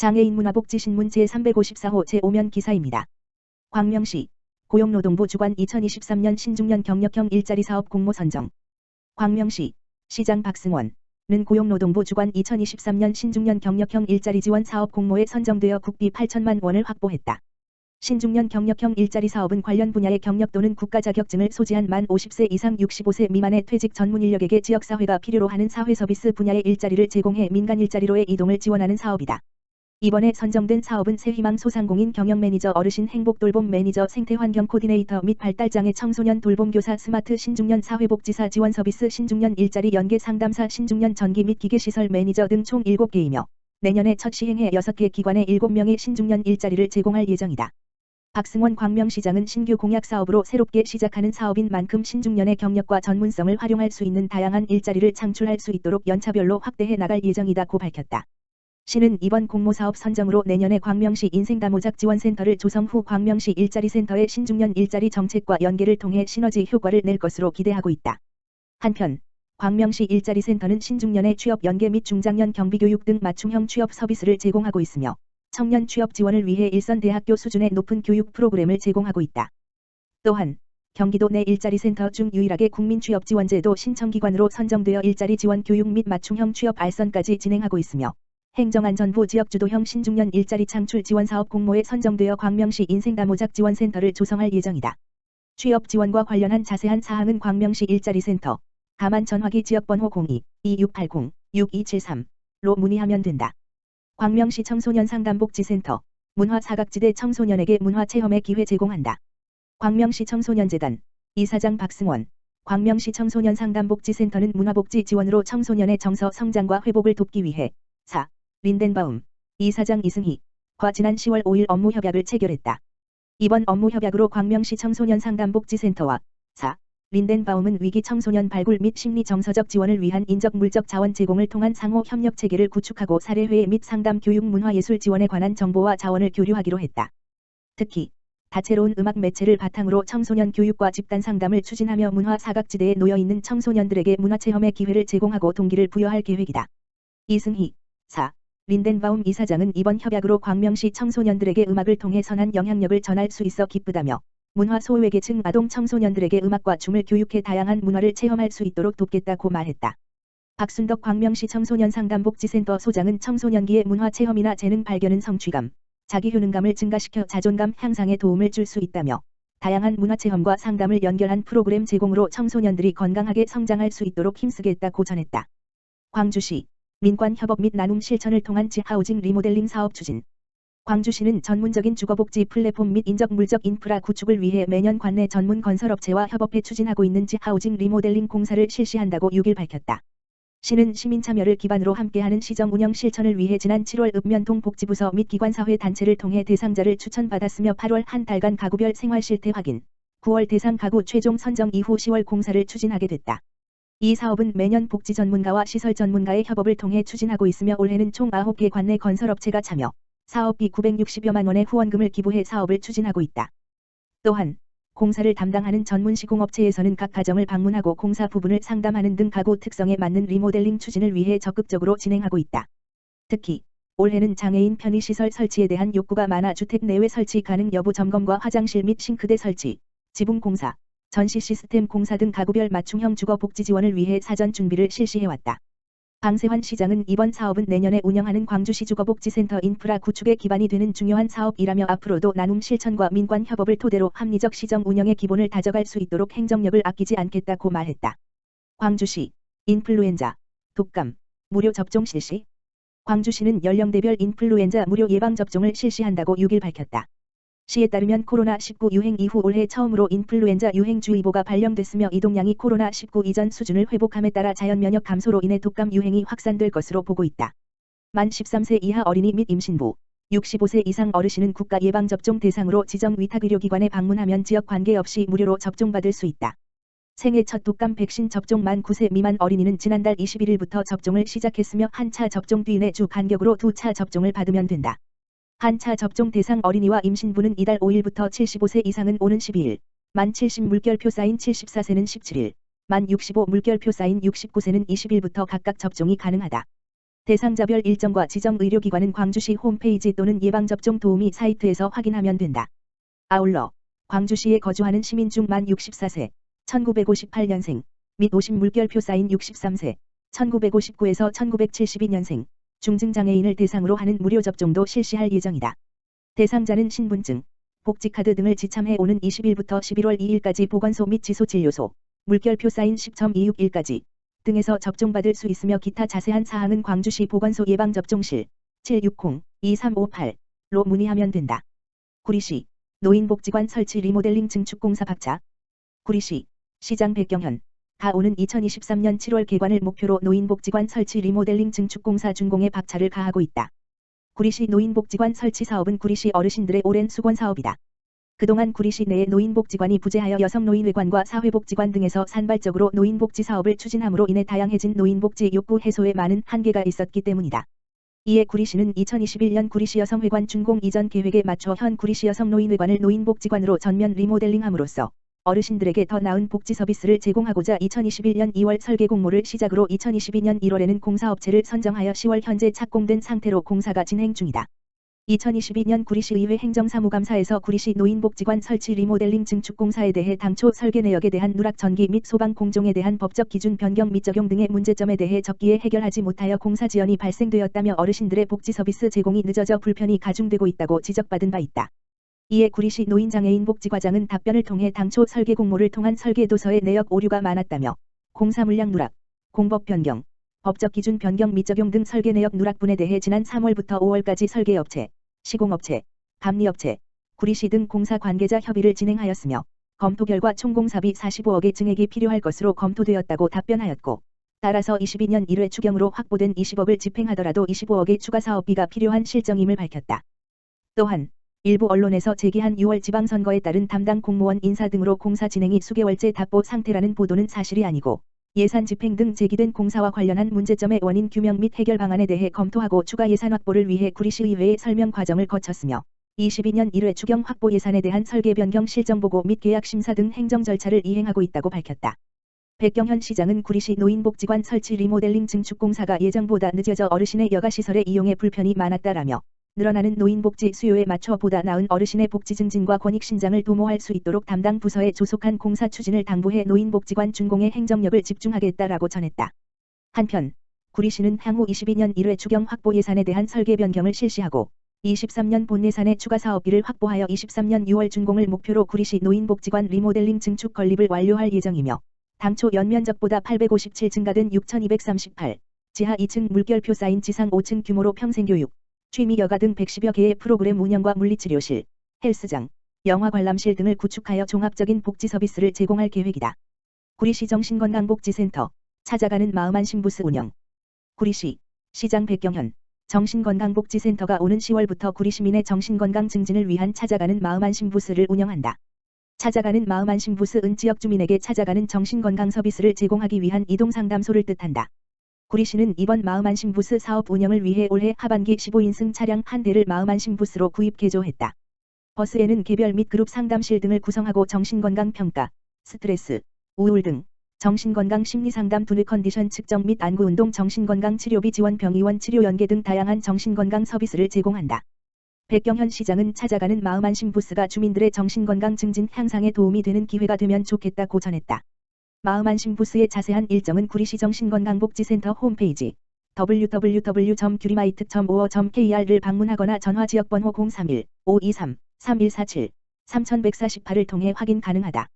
장애인 문화복지신문 제354호 제5면 기사입니다. 광명시 고용노동부 주관 2023년 신중년 경력형 일자리 사업 공모 선정 광명시 시장 박승원은 고용노동부 주관 2023년 신중년 경력형 일자리 지원 사업 공모에 선정되어 국비 8천만 원을 확보했다. 신중년 경력형 일자리 사업은 관련 분야의 경력 또는 국가 자격증을 소지한 만 50세 이상 65세 미만의 퇴직 전문 인력에게 지역사회가 필요로 하는 사회 서비스 분야의 일자리를 제공해 민간 일자리로의 이동을 지원하는 사업이다. 이번에 선정된 사업은 새희망 소상공인 경영 매니저 어르신 행복 돌봄 매니저 생태환경 코디네이터 및 발달장애 청소년 돌봄 교사 스마트 신중년 사회복지사 지원 서비스 신중년 일자리 연계 상담사 신중년 전기 및 기계시설 매니저 등 총 7개이며 내년에 첫 시행해 6개 기관에 7명의 신중년 일자리를 제공할 예정이다. 박승원 광명시장은 신규 공약 사업으로 새롭게 시작하는 사업인 만큼 신중년의 경력과 전문성을 활용할 수 있는 다양한 일자리를 창출할 수 있도록 연차별로 확대해 나갈 예정이다고 밝혔다. 시는 이번 공모사업 선정으로 내년에 광명시 인생다모작 지원센터를 조성 후 광명시 일자리센터의 신중년 일자리 정책과 연계를 통해 시너지 효과를 낼 것으로 기대하고 있다. 한편 광명시 일자리센터는 신중년의 취업 연계 및 중장년 경비교육 등 맞춤형 취업 서비스를 제공하고 있으며 청년 취업 지원을 위해 일선 대학교 수준의 높은 교육 프로그램을 제공하고 있다. 또한 경기도 내 일자리센터 중 유일하게 국민취업지원제도 신청기관으로 선정되어 일자리 지원 교육 및 맞춤형 취업 알선까지 진행하고 있으며 행정안전부 지역주도형 신중년 일자리 창출 지원 사업 공모에 선정되어 광명시 인생다모작 지원센터를 조성할 예정이다. 취업 지원과 관련한 자세한 사항은 광명시 일자리센터 다만 전화기 지역번호 02-2680-6273로 문의하면 된다. 광명시 청소년 상담복지센터 문화 사각지대 청소년에게 문화 체험의 기회 제공한다. 광명시 청소년재단 이사장 박승원 광명시 청소년 상담복지센터는 문화복지 지원으로 청소년의 정서 성장과 회복을 돕기 위해 4. 린덴바움, 이사장 이승희 과 지난 10월 5일 업무 협약을 체결했다. 이번 업무 협약으로 광명시 청소년 상담복지센터와 4. 린덴바움은 위기 청소년 발굴 및 심리 정서적 지원을 위한 인적 물적 자원 제공을 통한 상호 협력 체계를 구축하고 사례회의 및 상담 교육 문화예술 지원에 관한 정보와 자원을 교류하기로 했다. 특히 다채로운 음악 매체를 바탕으로 청소년 교육과 집단 상담을 추진하며 문화 사각지대에 놓여 있는 청소년들에게 문화체험의 기회를 제공하고 동기를 부여할 계획이다. 이승희 4. 린덴바움 이사장은 이번 협약으로 광명시 청소년들에게 음악을 통해 선한 영향력을 전할 수 있어 기쁘다며 문화 소외계층 아동 청소년들에게 음악과 춤을 교육해 다양한 문화를 체험할 수 있도록 돕겠다고 말했다. 박순덕 광명시 청소년 상담복지센터 소장은 청소년기의 문화 체험이나 재능 발견은 성취감, 자기 효능감을 증가시켜 자존감 향상에 도움을 줄 수 있다며 다양한 문화 체험과 상담을 연결한 프로그램 제공으로 청소년들이 건강하게 성장할 수 있도록 힘쓰겠다고 전했다. 광주시 민관 협업 및 나눔 실천을 통한 지하우징 리모델링 사업 추진. 광주시는 전문적인 주거복지 플랫폼 및 인적 물적 인프라 구축을 위해 매년 관내 전문 건설업체와 협업해 추진하고 있는 지하우징 리모델링 공사를 실시한다고 6일 밝혔다. 시는 시민 참여를 기반으로 함께하는 시정 운영 실천을 위해 지난 7월 읍면동 복지부서 및 기관사회 단체를 통해 대상자를 추천받았으며 8월 한 달간 가구별 생활 실태 확인, 9월 대상 가구 최종 선정 이후 10월 공사를 추진하게 됐다. 이 사업은 매년 복지 전문가와 시설 전문가의 협업을 통해 추진하고 있으며 올해는 총 9개 관내 건설업체가 참여, 사업비 960여만 원의 후원금을 기부해 사업을 추진하고 있다. 또한 공사를 담당하는 전문 시공업체에서는 각 가정을 방문하고 공사 부분을 상담하는 등 가구 특성에 맞는 리모델링 추진을 위해 적극적으로 진행하고 있다. 특히 올해는 장애인 편의시설 설치에 대한 욕구가 많아 주택 내외 설치 가능 여부 점검과 화장실 및 싱크대 설치, 지붕 공사, 전시 시스템 공사 등 가구별 맞춤형 주거 복지 지원을 위해 사전 준비를 실시해왔다. 방세환 시장은 이번 사업은 내년에 운영하는 광주시 주거복지센터 인프라 구축의 기반이 되는 중요한 사업이라며 앞으로도 나눔 실천과 민관 협업을 토대로 합리적 시정 운영의 기본을 다져갈 수 있도록 행정력을 아끼지 않겠다고 말했다. 광주시 인플루엔자 독감 무료 접종 실시 광주시는 연령대별 인플루엔자 무료 예방접종을 실시한다고 6일 밝혔다. 시에 따르면 코로나19 유행 이후 올해 처음으로 인플루엔자 유행주의보가 발령됐으며 이동량이 코로나19 이전 수준을 회복함에 따라 자연 면역 감소로 인해 독감 유행이 확산될 것으로 보고 있다. 만 13세 이하 어린이 및 임신부, 65세 이상 어르신은 국가 예방접종 대상으로 지정 위탁의료기관에 방문하면 지역 관계없이 무료로 접종받을 수 있다. 생애 첫 독감 백신 접종 만 9세 미만 어린이는 지난달 21일부터 접종을 시작했으며 한 차 접종 뒤내주 간격으로 두 차 접종을 받으면 된다. 한차 접종 대상 어린이와 임신부는 이달 5일부터 75세 이상은 오는 12일, 만 70 물결표 사인 74세는 17일, 만 65 물결표 사인 69세는 20일부터 각각 접종이 가능하다. 대상자별 일정과 지정 의료기관은 광주시 홈페이지 또는 예방접종 도우미 사이트에서 확인하면 된다. 아울러 광주시에 거주하는 시민 중 만 64세, 1958년생 및 50 물결표 쌓인 63세, 1959에서 1972년생 중증장애인을 대상으로 하는 무료 접종도 실시할 예정이다. 대상자는 신분증, 복지카드 등을 지참해 오는 20일부터 11월 2일까지 보건소 및 지소진료소, 물결표 사인 10.261까지 등에서 접종받을 수 있으며 기타 자세한 사항은 광주시 보건소 예방접종실 760-2358로 문의하면 된다. 구리시 노인복지관 설치 리모델링 증축공사 박차 구리시 시장 백경현 가 오는 2023년 7월 개관을 목표로 노인복지관 설치 리모델링 증축공사 준공에 박차를 가하고 있다. 구리시 노인복지관 설치 사업은 구리시 어르신들의 오랜 수건 사업이다. 그동안 구리시 내의 노인복지관이 부재하여 여성 노인회관과 사회복지관 등에서 산발적으로 노인복지 사업을 추진함으로 인해 다양해진 노인복지 욕구 해소에 많은 한계가 있었기 때문이다. 이에 구리시는 2021년 구리시 여성회관 준공 이전 계획에 맞춰 현 구리시 여성 노인회관을 노인복지관으로 전면 리모델링함으로써 어르신들에게 더 나은 복지 서비스를 제공하고자 2021년 2월 설계 공모를 시작으로 2022년 1월에는 공사업체를 선정하여 10월 현재 착공된 상태로 공사가 진행 중이다. 2022년 구리시의회 행정사무감사에서 구리시 노인복지관 설치 리모델링 증축공사에 대해 당초 설계 내역에 대한 누락 전기 및 소방 공종에 대한 법적 기준 변경 및 적용 등의 문제점에 대해 적기에 해결하지 못하여 공사 지연이 발생되었다며 어르신들의 복지 서비스 제공이 늦어져 불편이 가중되고 있다고 지적받은 바 있다. 이에 구리시 노인장애인 복지과장은 답변을 통해 당초 설계 공모를 통한 설계 도서에 내역 오류가 많았다며 공사 물량 누락, 공법 변경, 법적 기준 변경 및 적용 등 설계 내역 누락분에 대해 지난 3월부터 5월까지 설계업체, 시공업체, 감리업체, 구리시 등 공사 관계자 협의를 진행하였으며 검토 결과 총 공사비 45억의 증액이 필요할 것으로 검토되었다고 답변하였고 따라서 22년 1회 추경으로 확보된 20억을 집행하더라도 25억의 추가 사업비가 필요한 실정임을 밝혔다. 또한 일부 언론에서 제기한 6월 지방선거에 따른 담당 공무원 인사 등으로 공사 진행이 수개월째 답보 상태라는 보도는 사실이 아니고 예산 집행 등 제기된 공사와 관련한 문제점의 원인 규명 및 해결 방안에 대해 검토하고 추가 예산 확보를 위해 구리시의회에 설명 과정을 거쳤으며 22년 1회 추경 확보 예산에 대한 설계 변경 실정 보고 및 계약 심사 등 행정 절차를 이행하고 있다고 밝혔다. 백경현 시장은 구리시 노인복지관 설치 리모델링 증축공사가 예정보다 늦어져 어르신의 여가시설의 이용에 불편이 많았다라며 늘어나는 노인복지 수요에 맞춰 보다 나은 어르신의 복지 증진과 권익 신장을 도모할 수 있도록 담당 부서에 조속한 공사 추진을 당부해 노인복지관 준공에 행정력을 집중하겠다라고 전했다. 한편 구리시는 향후 22년 1회 추경 확보 예산에 대한 설계 변경을 실시하고 23년 본 예산의 추가 사업비를 확보하여 23년 6월 준공을 목표로 구리시 노인복지관 리모델링 증축 건립을 완료할 예정이며 당초 연면적보다 857 증가된 6238 지하 2층 물결표 쌓인 지상 5층 규모로 평생교육 취미 여가 등 110여 개의 프로그램 운영과 물리치료실, 헬스장, 영화 관람실 등을 구축하여 종합적인 복지 서비스를 제공할 계획이다. 구리시 정신건강복지센터, 찾아가는 마음 안심부스 운영. 구리시, 시장 백경현, 정신건강복지센터가 오는 10월부터 구리시민의 정신건강 증진을 위한 찾아가는 마음 안심부스를 운영한다. 찾아가는 마음 안심부스은 지역 주민에게 찾아가는 정신건강 서비스를 제공하기 위한 이동상담소를 뜻한다. 구리시는 이번 마음안심 부스 사업 운영을 위해 올해 하반기 15인승 차량 한 대를 마음안심 부스로 구입 개조했다. 버스에는 개별 및 그룹 상담실 등을 구성하고 정신건강 평가, 스트레스, 우울 등 정신건강 심리상담 두뇌 컨디션 측정 및 안구운동 정신건강 치료비 지원 병의원 치료 연계 등 다양한 정신건강 서비스를 제공한다. 백경현 시장은 찾아가는 마음안심 부스가 주민들의 정신건강 증진 향상에 도움이 되는 기회가 되면 좋겠다고 전했다. 마음안심 부스의 자세한 일정은 구리시 정신건강복지센터 홈페이지 www.규리마이트.5.kr를 방문하거나 전화 지역번호 031-523-3147 3148을 통해 확인 가능하다.